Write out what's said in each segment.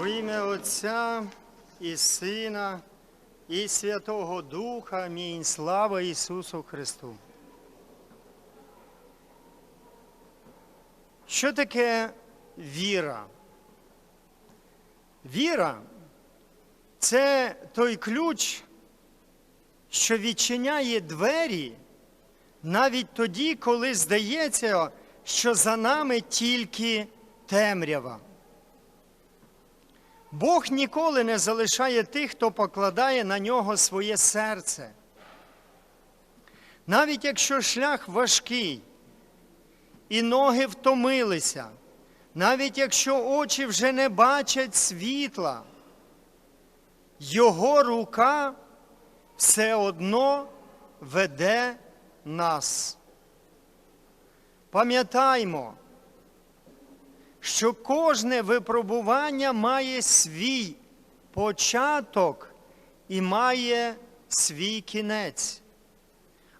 Во ім'я Отця і Сина, і Святого Духа. Амінь. Слава Ісусу Христу. Що таке віра? Віра це той ключ, що відчиняє двері навіть тоді, коли здається, що за нами тільки темрява. Бог ніколи не залишає тих, хто покладає на нього своє серце. Навіть якщо шлях важкий і ноги втомилися, навіть якщо очі вже не бачать світла, Його рука все одно веде нас. Пам'ятаймо, що кожне випробування має свій початок і має свій кінець.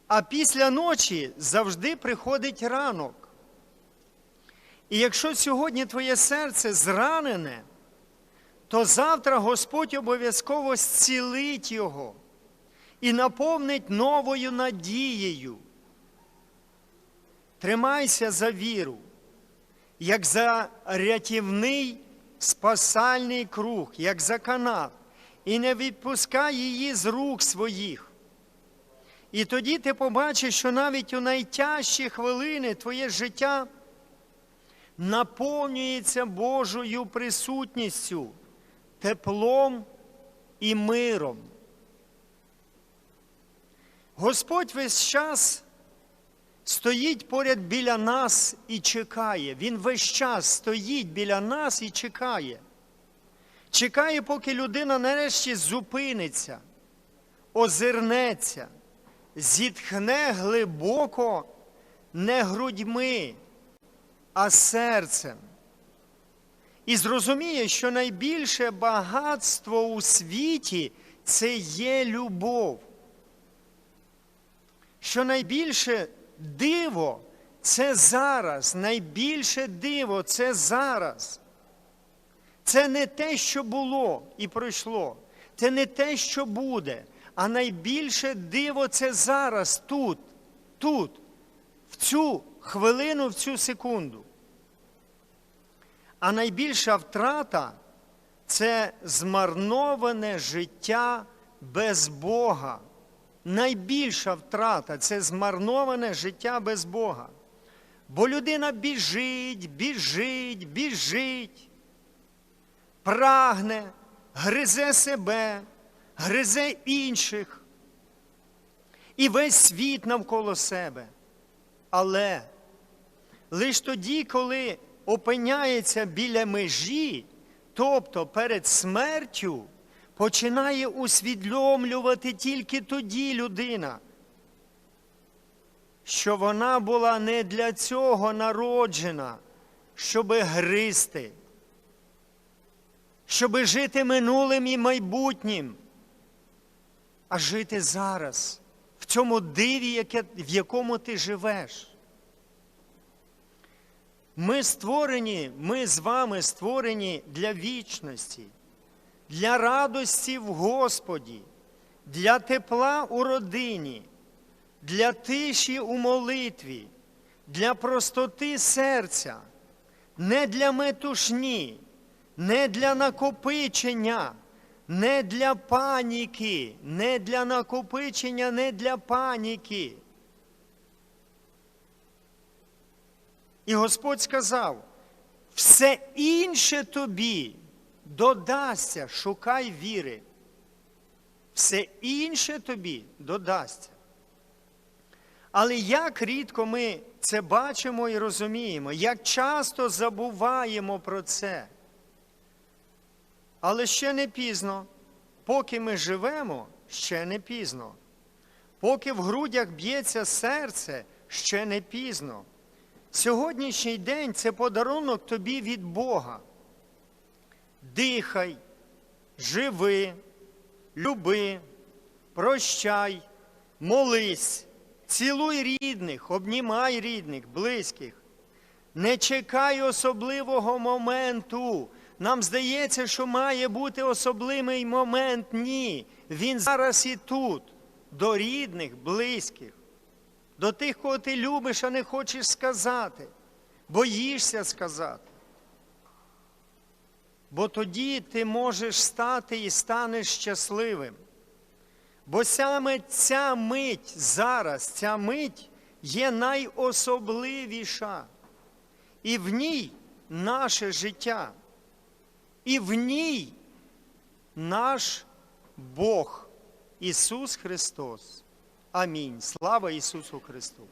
А після ночі завжди приходить ранок. І якщо сьогодні твоє серце зранене, то завтра Господь обов'язково зцілить його і наповнить новою надією. Тримайся за віру як за рятівний спасальний круг, як за канат, і не відпускай її з рук своїх. І тоді ти побачиш, що навіть у найтяжчі хвилини твоє життя наповнюється Божою присутністю, теплом і миром. Господь весь час стоїть поряд біля нас і чекає. Він весь час стоїть біля нас і чекає. Чекає, поки людина нарешті зупиниться, озирнеться, зітхне глибоко не грудьми, а серцем. І зрозуміє, що найбільше багатство у світі це є любов. Що найбільше диво це зараз, найбільше диво це зараз. Це не те, що було і пройшло. Це не те, що буде. А найбільше диво це зараз, тут, тут, в цю хвилину, в цю секунду. А найбільша втрата це змарноване життя без Бога найбільша втрата це змарноване життя без Бога. Бо людина біжить, біжить, біжить, прагне, гризе себе, гризе інших і весь світ навколо себе. Але лише тоді, коли опиняється біля межі, тобто перед смертю, починає усвідомлювати тільки тоді людина, що вона була не для цього народжена, щоби гристи, щоби жити минулим і майбутнім, а жити зараз, в цьому диві, в якому ти живеш. Ми створені, ми з вами створені для вічності для радості в Господі, для тепла у родині, для тиші у молитві, для простоти серця, не для метушні, не для накопичення, не для паніки, не для накопичення, не для паніки. І Господь сказав, все інше тобі додасться, шукай віри. Все інше тобі додасться. Але як рідко ми це бачимо і розуміємо, як часто забуваємо про це. Але ще не пізно, поки ми живемо, ще не пізно. Поки в грудях б'ється серце, ще не пізно. Сьогоднішній день це подарунок тобі від Бога дихай, живи, люби, прощай, молись, цілуй рідних, обнімай рідних, близьких. Не чекай особливого моменту, Нам здається, що має бути особливий момент. Ні. Він зараз і тут, до рідних, близьких, до тих, кого ти любиш, а не хочеш сказати, боїшся сказати. Бо тоді ти можеш стати і станеш щасливим. Бо саме ця мить зараз, ця мить є найособливіша. І в ній наше життя. І в ній наш Бог Ісус Христос. Амінь. Слава Ісусу Христу!